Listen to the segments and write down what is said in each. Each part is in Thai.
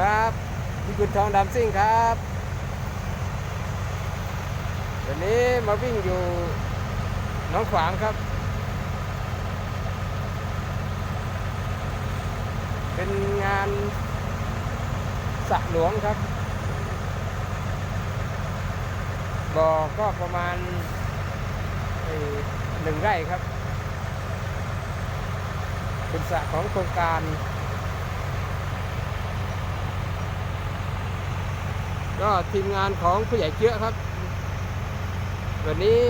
ครับพี่กุณทองดำซิ่งครับ วันนี้มาวิ่งอยู่น้องขวางครับ เป็นงานสระหลวงครับบ่อก็ประมาณหนึ่งไร่ครับ เป็นสระของโครงการ ก็ทีมงานของผู้ใหญ่เจื้อครับ วันนี้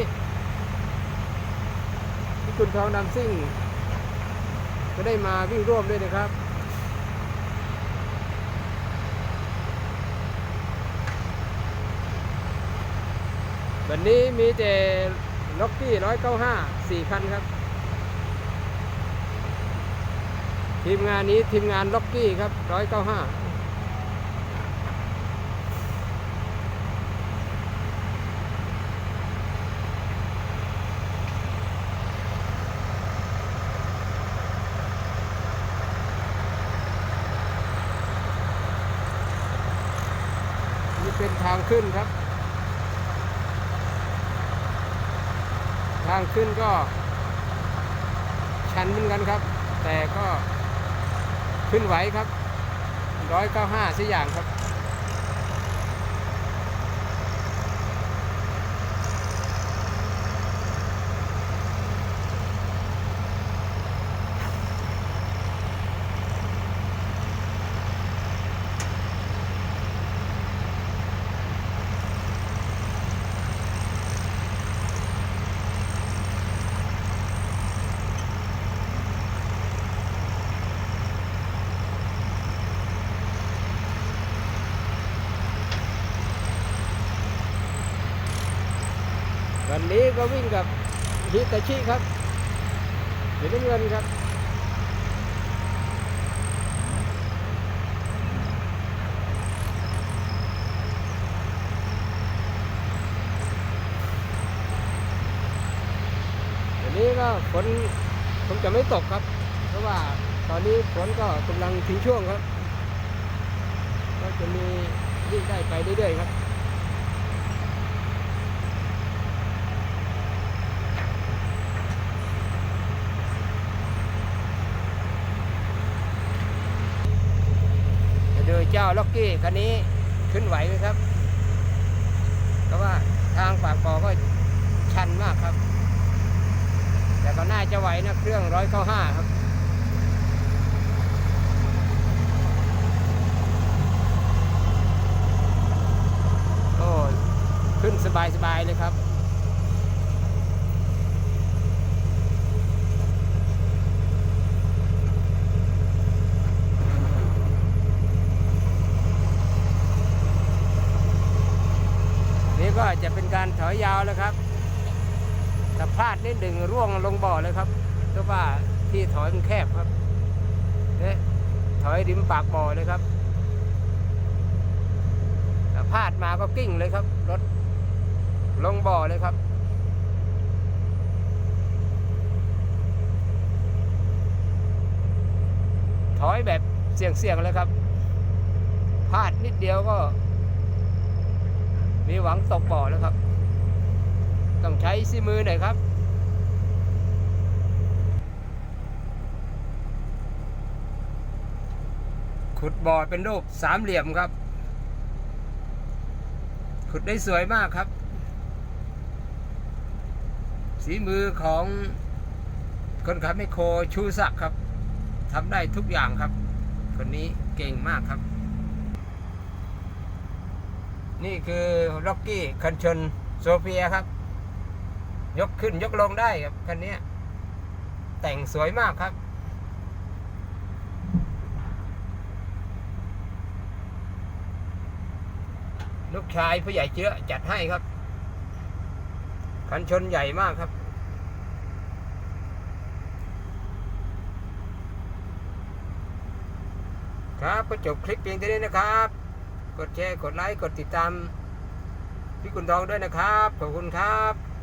พี่คุณทองดำซิ่ง ก็ได้มาวิ่งร่วมด้วยนะครับ วันนี้มีแต่ล็อกกี้ร้อยเก้าห้าสี่คันครับ ทีมงานนี้ทีมงานล็อกกี้ครับร้อยเก้าห้า เป็นทางขึ้นครับ ทางขึ้นก็ ชันเหมือนกันครับ แต่ก็ขึ้นไหวครับร้อยเก้าห้าสิอย่างครับ วันนี้ก็วิ่งกับฮิตาชิครับสีน้ำเงินครับวันนี้ก็ฝนคงจะไม่ตกครับ เพราะว่าตอนนี้ฝนก็กำลังทิ้งช่วงครับ ก็จะมีวิ่งได้ไปเรื่อยๆครับ เจ้าล็อกกี้คันนี้ขึ้นไหวไหมครับ เพราะว่าทางปากบ่อก็ชันมากครับ แต่ก็น่าจะไหวนะเครื่องร้อยเข้าห้าครับโอ้ขึ้นสบายๆเลยครับ นี่ ก็จะเป็นการถอยยาวแล้วครับถ้าพลาดนิดหนึ่งร่วงลงบ่อเลยครับเพราะว่าที่ถอยมันแคบครับเนี่ยถอยริมปากบ่อเลยครับถ้าพลาดมาก็กิ้งเลยครับรถลงบ่อเลยครับถอยแบบเสี่ยงๆเลยครับพลาดนิดเดียวก็ มีหวังตกบ่อแล้วครับ ต้องใช้ซีมือหน่อยครับ ขุดบ่อเป็นรูปสามเหลี่ยมครับ ขุดได้สวยมากครับ สีมือของคนขับไมโครชูศักครับทำได้ทุกอย่างครับ คนนี้เก่งมากครับ นี่คือล็อกกี้คันชนโซเฟียครับ ยกขึ้นยกลงได้ครับคันนี้แต่งสวยมากครับ ลูกชายผู้ใหญ่เชื้อจัดให้ครับ คันชนใหญ่มากครับครับก็จบคลิปเพียงเท่านี้นะครับ กดแชร์ กดไลค์ กดติดตามพี่กุณทองด้วยนะครับ ขอบคุณครับ